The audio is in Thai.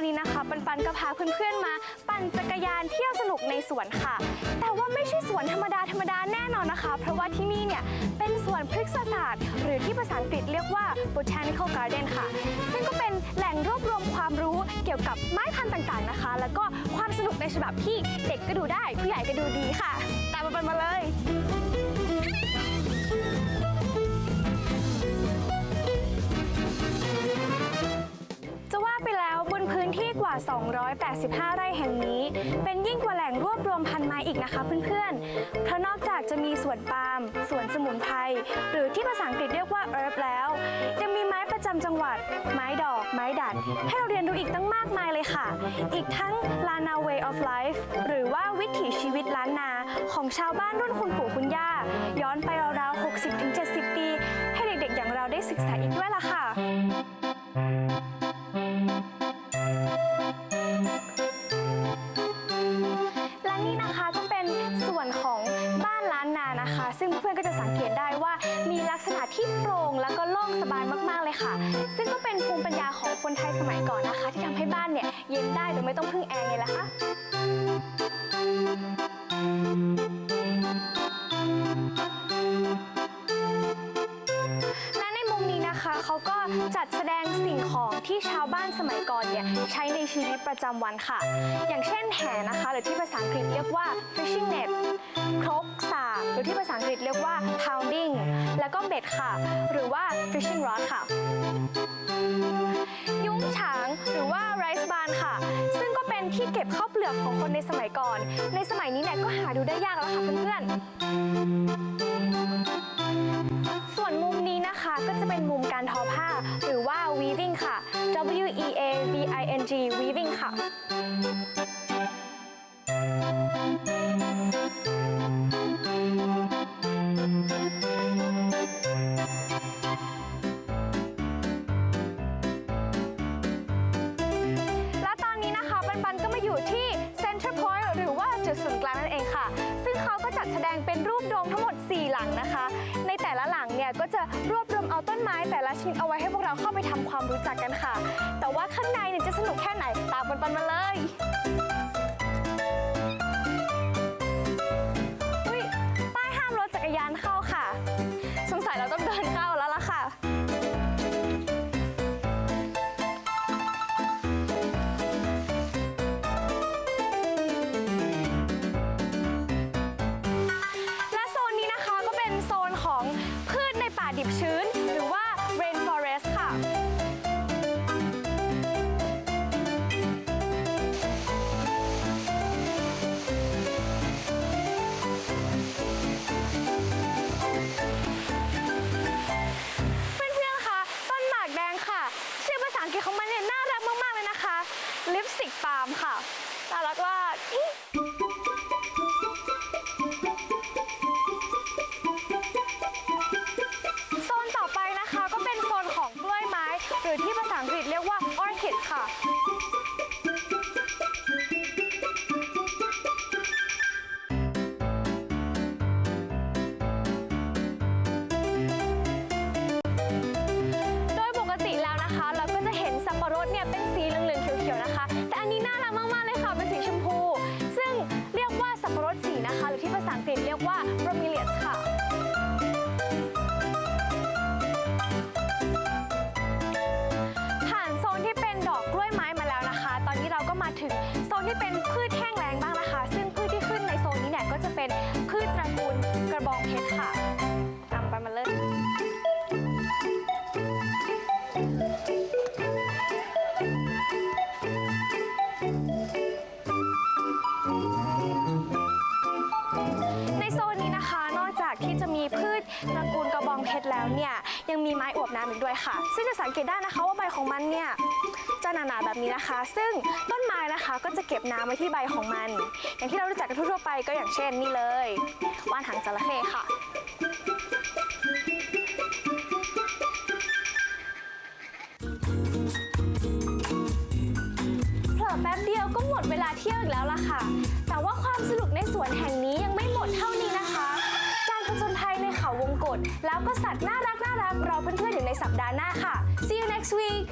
วันนี้นะคะ ปันปันก็พาเพื่อนๆมา ปั่นจักรยานเที่ยวสนุกในสวนค่ะ แต่ว่าไม่ใช่สวนธรรมดาธรรมดาแน่นอนนะคะ เพราะว่าที่นี่เนี่ยเป็นสวนพฤกษศาสตร์ หรือที่ภาษาอังกฤษเรียกว่า botanical garden ค่ะ ซึ่งก็เป็นแหล่งรวบรวมความรู้เกี่ยวกับไม้พันธุ์ต่างๆนะคะ แล้วก็ความสนุกในฉบับที่เด็กก็ดูได้ผู้ใหญ่ก็ดูดีค่ะ ตามมาปันมาเลย 285 ไร่แห่งนี้ เป็นยิ่งกว่าแหล่งรวบรวมพันไม้อีกนะคะเพื่อนๆ เพราะนอกจากจะมีสวนปาล์มสวนสมุนไพรหรือที่ภาษาอังกฤษเรียกว่า herb แล้ว ยังมีไม้ประจำจังหวัด ไม้ดอก ไม้ดัด ให้เราเรียนรู้อีกตั้งมากมายเลยค่ะ อีกทั้ง Lana Way of Life หรือว่าวิถีชีวิตล้านนาของชาวบ้านรุ่นคุณปู่คุณย่า ย้อนไปราวๆ60-70 ปี ให้เด็กๆอย่างเราได้ศึกษาอีกด้วยล่ะค่ะและ ลักษณะที่โปร่งแล้วก็โล่งสบายมากๆเลยค่ะ ซึ่งก็เป็นภูมิปัญญาของคนไทยสมัยก่อนนะคะ ที่ทำให้บ้านเนี่ยเย็นได้โดยไม่ต้องพึ่งแอร์ไงล่ะคะและ ที่ชาวบ้านสมัยก่อนเนี่ยใช้ในชีวิตประจำวันค่ะ อย่างเช่นแหนะคะ หรือที่ภาษาอังกฤษเรียกว่า fishing net ครกสากหรือที่ภาษาอังกฤษเรียกว่า pounding แล้วก็เบ็ดค่ะ หรือว่า fishing rod ค่ะ ยุ้งฉางหรือว่า rice barn ค่ะ ซึ่งก็เป็นที่เก็บข้าวเปลือกของคนในสมัยก่อน ในสมัยนี้เนี่ยก็หาดูได้ยากแล้วค่ะเพื่อนๆ และตอนนี้นะคะปันปันก็มาอยู่ที่ Center Point หรือว่าจุดศูนย์กลางนั่นเองค่ะ ซึ่งเขาก็จัดแสดงเป็นรูปโดมทั้งหมด 4 หลังนะคะ ในแต่ละหลังเนี่ยก็จะรวบรวมเอาต้นไม้แต่ละชนิดเอาไว้ให้พวกเราเข้าไปทำความรู้จักกันค่ะ แต่ว่าข้างในเนี่ยจะสนุกแค่ไหนตามปันปันมาเลย น่ารักมากโซนต่อไปนะคะก็เป็นโซนของกล้วยไม้ หรือที่ภาษาอังกฤษเรียกว่า orchid ค่ะ นี้น่ารักมากๆเลยค่ะเป็นสีชมพู ซึ่ง ตระกูลกระบองเพชรแล้วเนี่ยยังมีไม้อวบน้ำอีกด้วยค่ะ ซึ่งจะสังเกตได้นะคะว่าใบของมันเนี่ยจะหนาๆแบบนี้นะคะ ซึ่งต้นไม้นะคะก็จะเก็บน้ำไว้ที่ใบของมัน อย่างที่เรารู้จักกันทั่วๆไปก็อย่างเช่นนี่เลยว่านหางจระเข้ค่ะเผลอแป๊บเดียวก็หมดเวลาเที่ยวอีกแล้วล่ะค่ะ แต่ว่าความสนุกในสวนแห่งนี้ยังไม่หมดเท่านี้นะ แล้วก็สัตว์น่ารักน่ารักรอเพื่อนๆอยู่ในสัปดาห์หน้าค่ะ See you next week